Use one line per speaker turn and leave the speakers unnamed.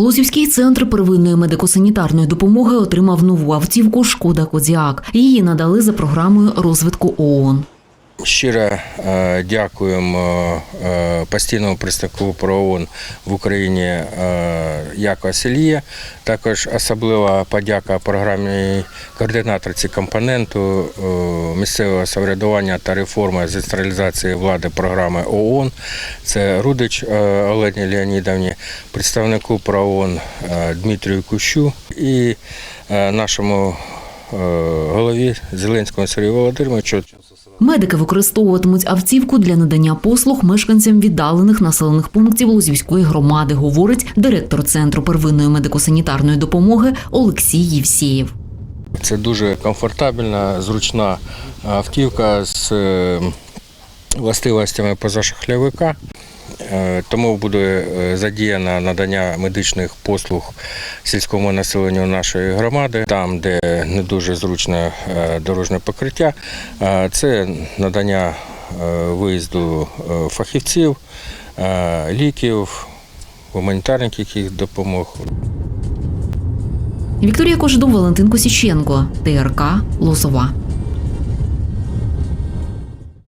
Лосівський центр первинної медико-санітарної допомоги отримав нову автівку Шкода Кодіак. Її надали за програмою розвитку ООН.
Щиро е, дякуємо е, постійному представнику про ООН в Україні е, Яко Селія. Також особлива подяка програмній координаторці компоненту місцевого самоврядування та реформи з децентралізації влади програми ООН. Це Рудич Олені Леонідовні, представнику про ООН Дмитрію Кущу і нашому голові Зеленському Сергію Володимировичу.
Медики використовуватимуть автівку для надання послуг мешканцям віддалених населених пунктів Лозівської громади, говорить директор центру первинної медико-санітарної допомоги Олексій Євсєєв.
Це дуже комфортабельна, зручна автівка з е, властивостями позашахльовика. Е, Тому буде е, задіяно надання медичних послуг сільському населенню нашої громади, там, де не дуже зручне е, дорожнє покриття. Це надання виїзду фахівців, ліків, гуманітарних яких допомог.
Вікторія Кожедов, Валентин Косіченко, ТРК Лозова.